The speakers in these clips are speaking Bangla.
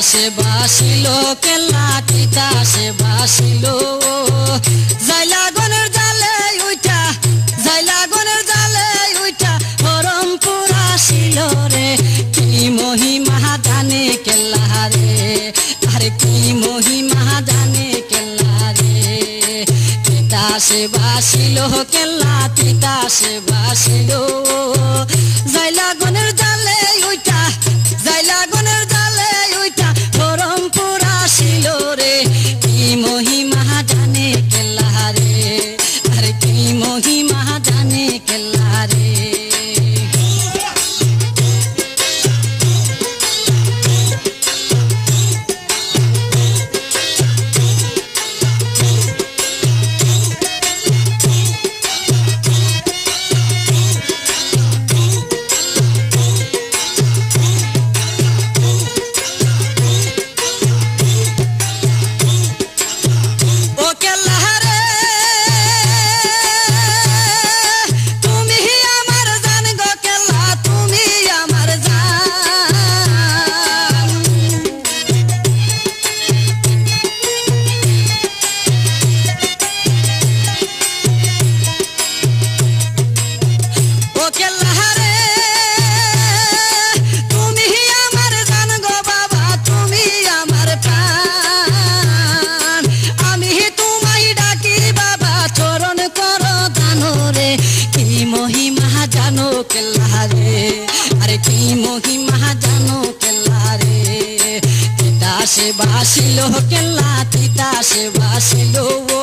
তিতাসে বাসিল কেলা তিতাসে বাসিল। জাইলা গনের জালে উইটা জাইলা গনের জালে উইটা পরম পুরাশিল রে। কি মহিমা জানে কেলা রে, আরে কি মহিমা জানে কেলা রে। তিতাসে বাসিল কেলা তিতাসে বাসিল। জাইলা মহিমা জানো কেলা রে তিতাসে বাসিল কেলা তিতাসে বাসিল ও।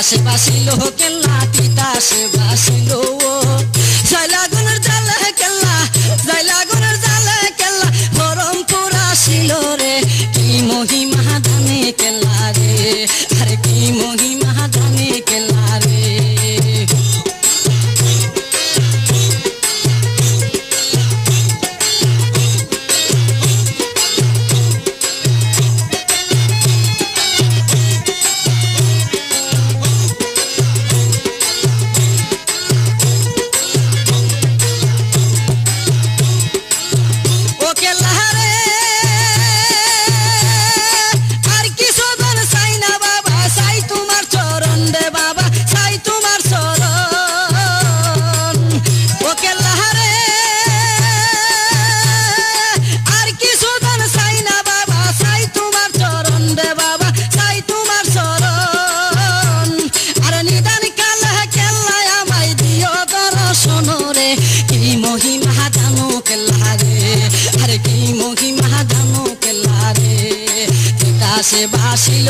আশেপাশে লোকের নাতি তাশেপাশে লোক। ভাসিল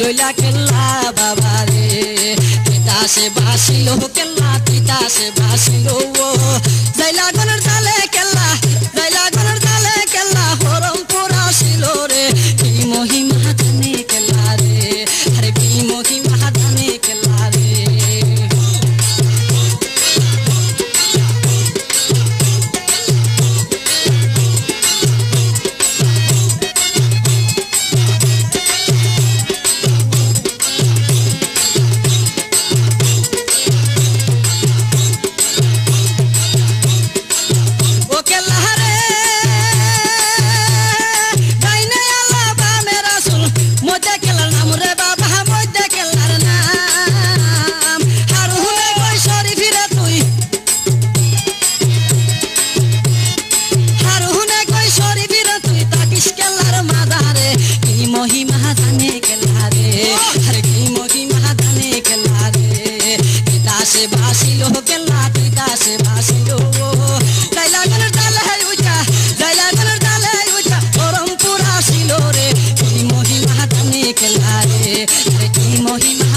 রইলা কেল্লা বাবা রে তিতাসে বাসিল কেল্লা তিতাসে বাসিল ও কি মহিমা?